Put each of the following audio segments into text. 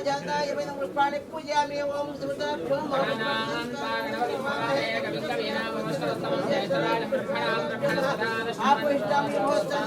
जाताय वैनं पुष्पाणि पूजयामि ओम सुताभ्यो आपुष्टामि भोस्तान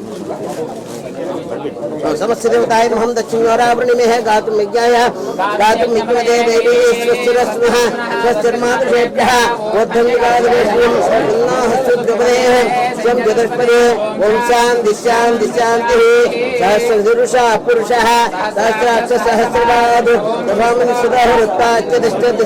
समस्त देवताय हम दक्षिणोरावृणि में है गातुम विज्ञाय गातुम विज्ञदे देवी स्वस्तिरस्मः स्वस्तिर्मातृभ्यः बोद्धमिकादरेश्वरं सन्नाः सुद्गपदेः स्वं चतुष्पदे ॐ शां दिश्यां दिश्यान्तिः पुरुषः सहस्राक्षसहस्रवाद् प्रभामनि सुधाहरुत्ताच्य तिष्ठति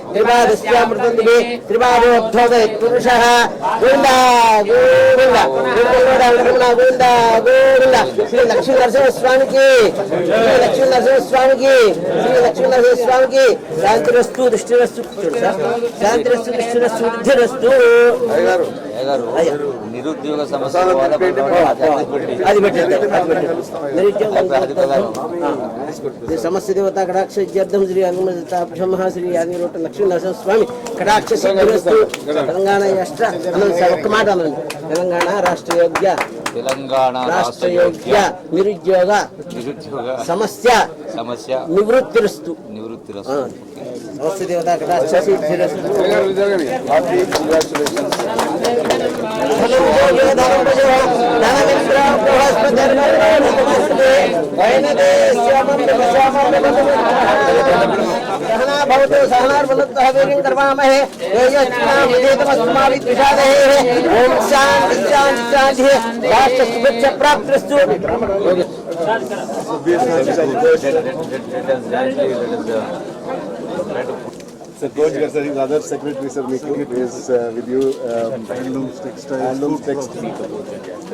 త్రిపాదస్యామృతందివి త్రిపాదోద్ధోదయ పురుష గోవింద గోవింద గోవింద గోవింద గోవింద శ్రీ లక్ష్మీ నరసింహస్వామికి శ్రీ నిరుద్యోగ సమస్య సమస్య దేవత కటాక్ష నరసింహ స్వామి కటాక్ష సిద్ధిరస్తు తెలంగాణ రాష్ట్ర సార్ ఒక్క మాట అనండి తెలంగాణ రాష్ట్ర యోగ్య తెలంగాణ రాష్ట్ర యోగ్య నిరుద్యోగ నిరుద్యోగ సమస్య సమస్య నివృత్తిరస్తు దేవత కటాక్ష సిద్ధిరస్తు भवतु सहनार्वणतः वीरिं कर्वामहे तेजस्विनामधेतमस्माभिद्विषादहेः ॐ शान्ति शान्ति शान्तिः राष्ट्रसुभिच्छ प्राप्तिस्तु Let us, let us, let us, let us, let us, let us, let us,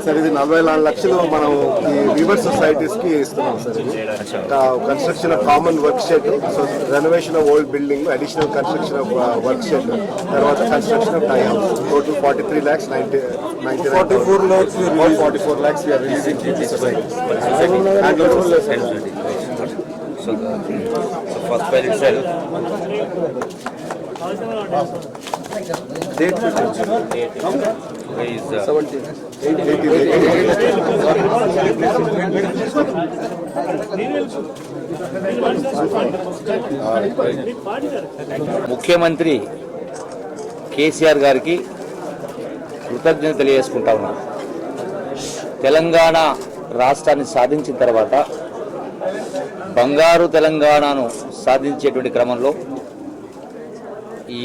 sir ఇది నలభై నాలుగు లక్షలు మనం ఈ వీవర్ సొసైటీస్కి ఇస్తున్నాం సార్ ఇది construction of common work shed so renovation of old building additional construction of work shed తర్వాత construction of tie house total forty three lakhs ninety ninety forty four lakhs forty four lakhs we're releasing society Date is uh, ముఖ్యమంత్రి కేసీఆర్ గారికి కృతజ్ఞత తెలియజేసుకుంటా ఉన్నాను తెలంగాణ రాష్ట్రాన్ని సాధించిన తర్వాత బంగారు తెలంగాణను సాధించేటువంటి క్రమంలో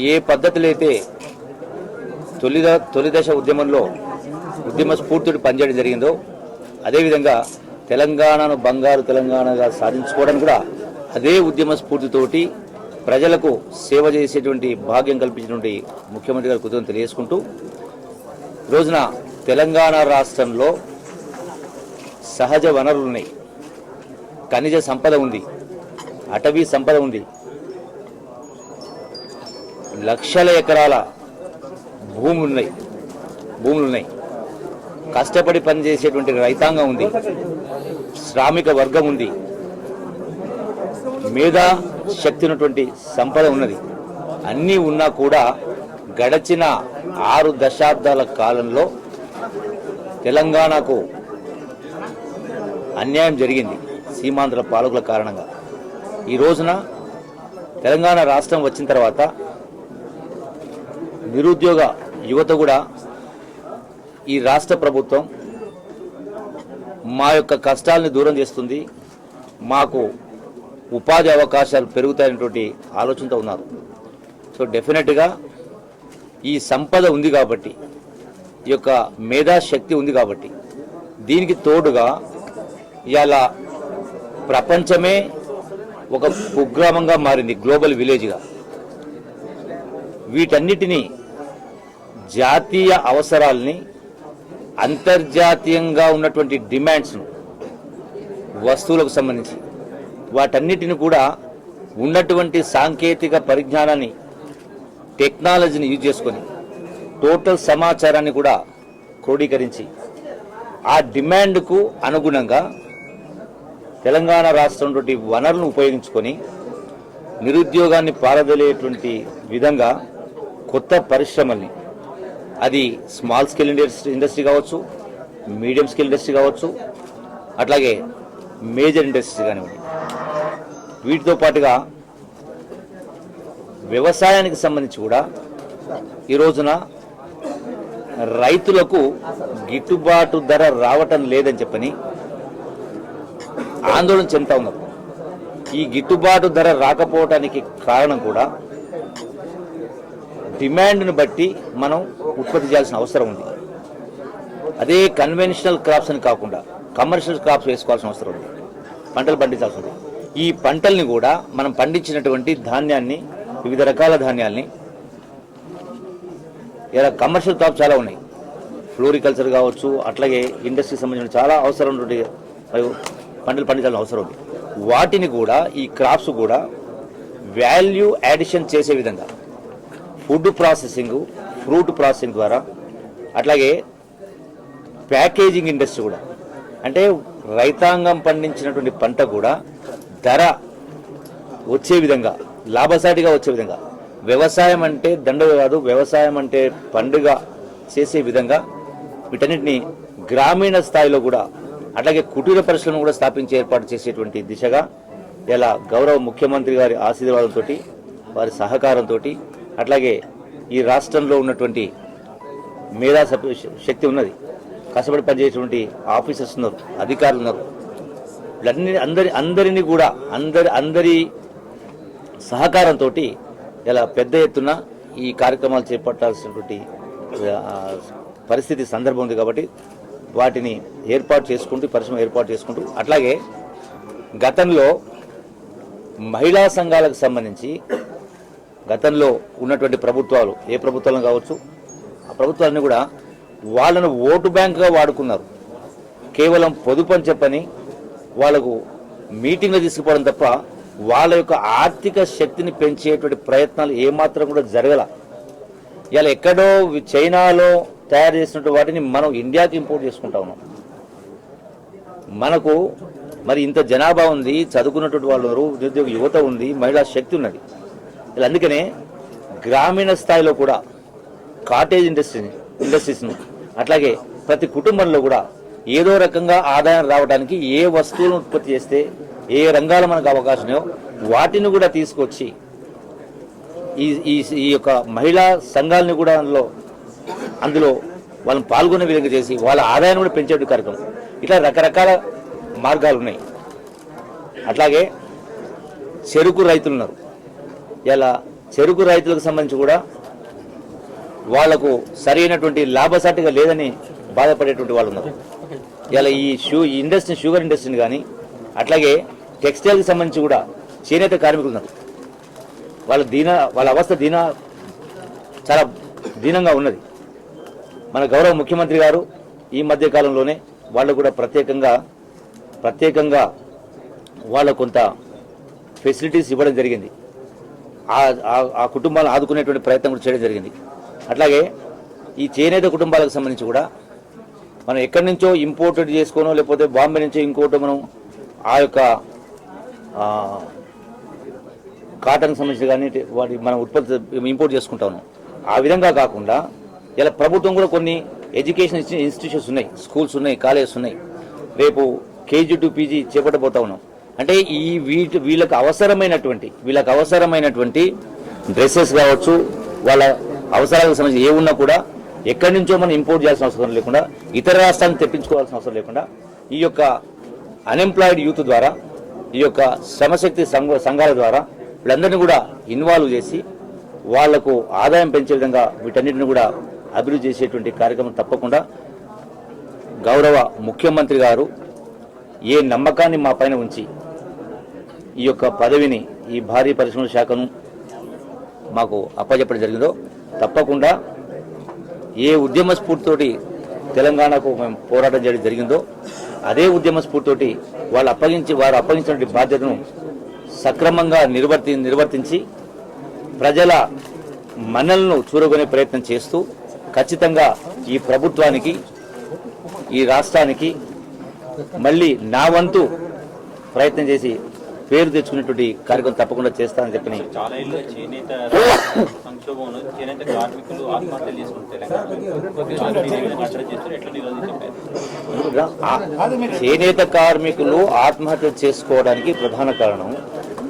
ఏ పద్ధతులు అయితే తొలి ఉద్యమంలో ఉద్యమ స్ఫూర్తితో పనిచేయడం జరిగిందో అదేవిధంగా తెలంగాణను బంగారు తెలంగాణగా సాధించుకోవడం కూడా అదే ఉద్యమ స్ఫూర్తితోటి ప్రజలకు సేవ చేసేటువంటి భాగ్యం కల్పించినటువంటి ముఖ్యమంత్రి గారు కృతజ్ఞత తెలియజేసుకుంటూ రోజున తెలంగాణ రాష్ట్రంలో సహజ వనరులు ఉన్నాయి ఖనిజ సంపద ఉంది. అటవీ సంపద ఉంది. లక్షల ఎకరాల భూములు ఉన్నాయి భూములు ఉన్నాయి కష్టపడి పనిచేసేటువంటి రైతాంగం ఉంది. శ్రామిక వర్గం ఉంది. మేధా శక్తి ఉన్నటువంటి సంపద ఉన్నది. అన్నీ ఉన్నా కూడా గడచిన ఆరు దశాబ్దాల కాలంలో తెలంగాణకు అన్యాయం జరిగింది. సీమాంధ్ర పాలకుల కారణంగా. ఈ రోజున తెలంగాణ రాష్ట్రం వచ్చిన తర్వాత నిరుద్యోగ యువత కూడా ఈ రాష్ట్ర ప్రభుత్వం మా యొక్క కష్టాలని దూరం చేస్తుంది. మాకు ఉపాధి అవకాశాలు పెరుగుతాయనేటువంటి ఆలోచనతో ఉన్నారు. సో డెఫినెట్గా ఈ సంపద ఉంది కాబట్టి ఈ యొక్క మేధాశక్తి ఉంది కాబట్టి దీనికి తోడుగా ఇలా ప్రపంచమే ఒక కుగ్రామంగా మారింది గ్లోబల్ విలేజ్గా. వీటన్నిటినీ జాతీయ అవసరాల్ని అంతర్జాతీయంగా ఉన్నటువంటి డిమాండ్స్ను వస్తువులకు సంబంధించి వాటన్నిటిని కూడా ఉన్నటువంటి సాంకేతిక పరిజ్ఞానాన్ని టెక్నాలజీని యూజ్ చేసుకొని టోటల్ సమాచారాన్ని కూడా క్రోడీకరించి ఆ డిమాండ్కు అనుగుణంగా తెలంగాణ రాష్ట్రంలోటి వనరులను ఉపయోగించుకొని నిరుద్యోగాన్ని పారదలేటువంటి విధంగా కొత్త పరిశ్రమల్ని అది స్మాల్ స్కేల్ ఇండస్ట్రీ ఇండస్ట్రీ కావచ్చు మీడియం స్కేల్ ఇండస్ట్రీ కావచ్చు అట్లాగే మేజర్ ఇండస్ట్రీ కానివ్వండి. వీటితో పాటుగా వ్యవసాయానికి సంబంధించి కూడా ఈ రోజున రైతులకు గిట్టుబాటు ధర రావటం లేదని చెప్పని ఆందోళన చెందుతా ఉన్నారు. ఈ గిట్టుబాటు ధర రాకపోవటానికి కారణం కూడా డిమాండ్ను బట్టి మనం ఉత్పత్తి చేయాల్సిన అవసరం ఉంది. అదే కన్వెన్షనల్ క్రాప్స్ అని కాకుండా కమర్షియల్ క్రాప్స్ వేసుకోవాల్సిన అవసరం ఉంది. పంటలు పండించాల్సి ఉంది. ఈ పంటల్ని కూడా మనం పండించినటువంటి ధాన్యాన్ని వివిధ రకాల ధాన్యాల్ని ఇలా కమర్షియల్ క్రాప్స్ చాలా ఉన్నాయి. ఫ్లోరికల్చర్ కావచ్చు అట్లాగే ఇండస్ట్రీకి సంబంధించిన చాలా అవసరం ఉన్నటువంటి మరియు పంటలు పండించాల్సిన అవసరం ఉంది. వాటిని కూడా ఈ క్రాప్స్ కూడా వాల్యూ యాడిషన్ చేసే విధంగా ఫుడ్ ప్రాసెసింగ్ ఫ్రూట్ ప్రాసెసింగ్ ద్వారా అట్లాగే ప్యాకేజింగ్ ఇండస్ట్రీ కూడా అంటే రైతాంగం పండించినటువంటి పంట కూడా ధర వచ్చే విధంగా లాభసాటిగా వచ్చే విధంగా వ్యవసాయం అంటే దండగ కాదు వ్యవసాయం అంటే పండుగ చేసే విధంగా వీటన్నిటిని గ్రామీణ స్థాయిలో కూడా అట్లాగే కుటీర పరిశ్రమను కూడా స్థాపించి ఏర్పాటు చేసేటువంటి దిశగా ఇలా గౌరవ ముఖ్యమంత్రి గారి ఆశీర్వాదంతో వారి సహకారంతో అట్లాగే ఈ రాష్ట్రంలో ఉన్నటువంటి మేధా శక్తి ఉన్నది. కష్టపడి పనిచేసేటువంటి ఆఫీసర్స్ ఉన్నారు అధికారులు ఉన్నారు. వీళ్ళన్ని అందరి అందరినీ కూడా అందరి అందరి సహకారంతో ఇలా పెద్ద ఎత్తున ఈ కార్యక్రమాలు చేపట్టాల్సినటువంటి పరిస్థితి సందర్భం ఉంది కాబట్టి వాటిని ఏర్పాటు చేసుకుంటూ పరిశ్రమ ఏర్పాటు చేసుకుంటూ అట్లాగే గతంలో మహిళా సంఘాలకు సంబంధించి గతంలో ఉన్నటువంటి ప్రభుత్వాలు ఏ ప్రభుత్వాలను కావచ్చు ఆ ప్రభుత్వాలన్నీ కూడా వాళ్ళను ఓటు బ్యాంకుగా వాడుకున్నారు. కేవలం పొదుపు అని చెప్పని వాళ్ళకు మీటింగ్లు తీసుకుపోవడం తప్ప వాళ్ళ యొక్క ఆర్థిక శక్తిని పెంచేటువంటి ప్రయత్నాలు ఏమాత్రం కూడా జరగల. ఇలా ఎక్కడో చైనాలో తయారు చేసినటువంటి వాటిని మనం ఇండియాకి ఇంపోర్ట్ చేసుకుంటా ఉన్నాం. మనకు మరి ఇంత జనాభా ఉంది చదువుకున్నటువంటి వాళ్ళు ఉన్నారు నిరుద్యోగ యువత ఉంది మహిళా శక్తి ఉన్నది. ఇలా అందుకనే గ్రామీణ స్థాయిలో కూడా కాటేజ్ ఇండస్ట్రీ ఇండస్ట్రీస్ను అట్లాగే ప్రతి కుటుంబంలో కూడా ఏదో రకంగా ఆదాయం రావడానికి ఏ వస్తువులను ఉత్పత్తి చేస్తే ఏ రంగాలు మనకు అవకాశం వాటిని కూడా తీసుకొచ్చి ఈ ఈ ఈ యొక్క మహిళా సంఘాలను కూడా అందులో అందులో వాళ్ళని పాల్గొనే విధంగా చేసి వాళ్ళ ఆదాయాన్ని కూడా పెంచే కార్యక్రమం. ఇట్లా రకరకాల మార్గాలు ఉన్నాయి. అట్లాగే చెరుకు రైతులు ఉన్నారు. ఇలా చెరుకు రైతులకు సంబంధించి కూడా వాళ్ళకు సరైనటువంటి లాభసాటిగా లేదని బాధపడేటువంటి వాళ్ళు ఉన్నారు. ఇలా ఈ షూ ఈ ఇండస్ట్రీ షుగర్ ఇండస్ట్రీని కానీ అట్లాగే టెక్స్టైల్కి సంబంధించి కూడా చేనేత కార్మికులు ఉన్నారు. వాళ్ళ దీన వాళ్ళ అవస్థ దీన చాలా దీనంగా ఉన్నది. మన గౌరవ ముఖ్యమంత్రి గారు ఈ మధ్య కాలంలోనే వాళ్ళు కూడా ప్రత్యేకంగా ప్రత్యేకంగా వాళ్ళ కొంత ఫెసిలిటీస్ ఇవ్వడం జరిగింది. ఆ- ఆ- కుటుంబాలను ఆదుకునేటువంటి ప్రయత్నం కూడా చేయడం జరిగింది. అట్లాగే ఈ చేనేత కుటుంబాలకు సంబంధించి కూడా మనం ఎక్కడి నుంచో ఇంపోర్టెడ్ చేసుకోనో లేకపోతే బాంబే నుంచో ఇంకోటి మనం ఆ యొక్క కాటన్ సంబంధించి కానీ వాటి మనం ఉత్పత్తి ఇంపోర్ట్ చేసుకుంటాము ఆ విధంగా కాకుండా ఇలా ప్రభుత్వం కూడా కొన్ని ఎడ్యుకేషన్ ఇన్స్టిట్యూషన్స్ ఉన్నాయి స్కూల్స్ ఉన్నాయి కాలేజెస్ ఉన్నాయి. రేపు కేజీ టు పీజీ చేపట్టబోతా ఉన్నాం. అంటే ఈ వీటి వీళ్ళకి అవసరమైనటువంటి వీళ్ళకి అవసరమైనటువంటి డ్రెస్సెస్ కావచ్చు వాళ్ళ అవసరాలకు సంబంధించి ఏ ఉన్నా కూడా ఎక్కడి నుంచో మనం ఇంపోర్ట్ చేయాల్సిన అవసరం లేకుండా ఇతర రాష్ట్రాలను తెప్పించుకోవాల్సిన అవసరం లేకుండా ఈ యొక్క అన్ఎంప్లాయిడ్ యూత్ ద్వారా ఈ యొక్క శ్రమశక్తి సంఘ సంఘాల ద్వారా వీళ్ళందరినీ కూడా ఇన్వాల్వ్ చేసి వాళ్ళకు ఆదాయం పెంచే విధంగా వీటన్నిటిని కూడా అభివృద్ధి చేసేటువంటి కార్యక్రమం తప్పకుండా. గౌరవ ముఖ్యమంత్రి గారు ఏ నమ్మకాన్ని మా పైన ఉంచి ఈ యొక్క పదవిని ఈ భారీ పరిశ్రమల శాఖను మాకు అప్పచెప్పడం జరిగిందో తప్పకుండా ఏ ఉద్యమ స్ఫూర్తితోటి తెలంగాణకు మేము పోరాటం చేయడం జరిగిందో అదే ఉద్యమ స్ఫూర్తితోటి వాళ్ళు అప్పగించి వారు అప్పగించినటువంటి బాధ్యతను సక్రమంగా నిర్వర్తి నిర్వర్తించి ప్రజల మనల్ని చూరగొనే ప్రయత్నం చేస్తూ ఖచ్చితంగా ఈ ప్రభుత్వానికి ఈ రాష్ట్రానికి మళ్ళీ నా వంతు ప్రయత్నం చేసి పేరు తెచ్చుకునేటువంటి కార్యక్రమం తప్పకుండా చేస్తానని చెప్పని ఆ చేనేత కార్మికులు ఆత్మహత్య చేసుకోవడానికి ప్రధాన కారణం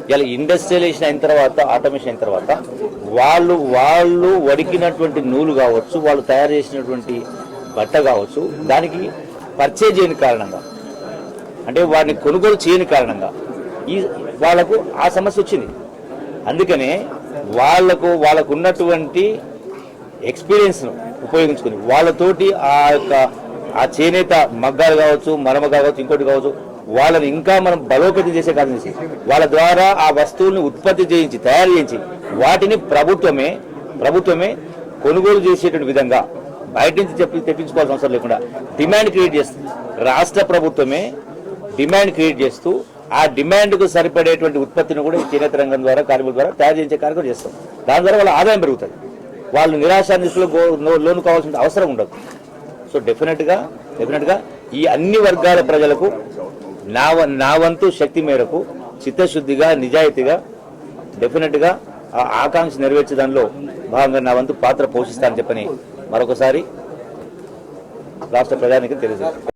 ఇలా ఇండస్ట్రియలైజేషన్ అయిన తర్వాత ఆటోమేషన్ అయిన తర్వాత వాళ్ళు వాళ్ళు వడికినటువంటి నూలు కావచ్చు వాళ్ళు తయారు చేసినటువంటి బట్ట కావచ్చు దానికి పర్చేజ్ చేయని కారణంగా అంటే వారిని కొనుగోలు చేయని కారణంగా ఈ వాళ్ళకు ఆ సమస్య వచ్చింది. అందుకనే వాళ్ళకు వాళ్ళకు ఉన్నటువంటి ఎక్స్పీరియన్స్ను ఉపయోగించుకుని వాళ్ళతోటి ఆ యొక్క ఆ చేనేత మగ్గాలు కావచ్చు మరమ కావచ్చు ఇంకోటి కావచ్చు వాళ్ళని ఇంకా మనం బలోపేతం చేసే కాదు చేసి వాళ్ళ ద్వారా ఆ వస్తువుల్ని ఉత్పత్తి చేయించి తయారు చేయించి వాటిని ప్రభుత్వమే ప్రభుత్వమే కొనుగోలు చేసేటువంటి విధంగా బయట నుంచి చెప్పి తెప్పించుకోవాల్సిన అవసరం లేకుండా డిమాండ్ క్రియేట్ చేస్తుంది రాష్ట్ర ప్రభుత్వమే డిమాండ్ క్రియేట్ చేస్తూ ఆ డిమాండ్కు సరిపడేటువంటి ఉత్పత్తిని కూడా ఈ చేనేత రంగం ద్వారా కార్మికుల ద్వారా తయారు చేసే కార్యక్రమం చేస్తాం. దాని ద్వారా వాళ్ళ ఆదాయం పెరుగుతుంది. వాళ్ళు నిరాశ నిస్సులో లోను కావాల్సిన అవసరం ఉండదు. సో డెఫినెట్గా డెఫినెట్గా ఈ అన్ని వర్గాల ప్రజలకు నా నా వంతు శక్తి మేరకు చిత్తశుద్ధిగా నిజాయితీగా డెఫినెట్గా ఆ ఆకాంక్ష నెరవేర్చే దానిలో భాగంగా నా వంతు పాత్ర పోషిస్తానని చెప్పని మరొకసారి రాష్ట్ర ప్రధానికి తెలియజేస్తాను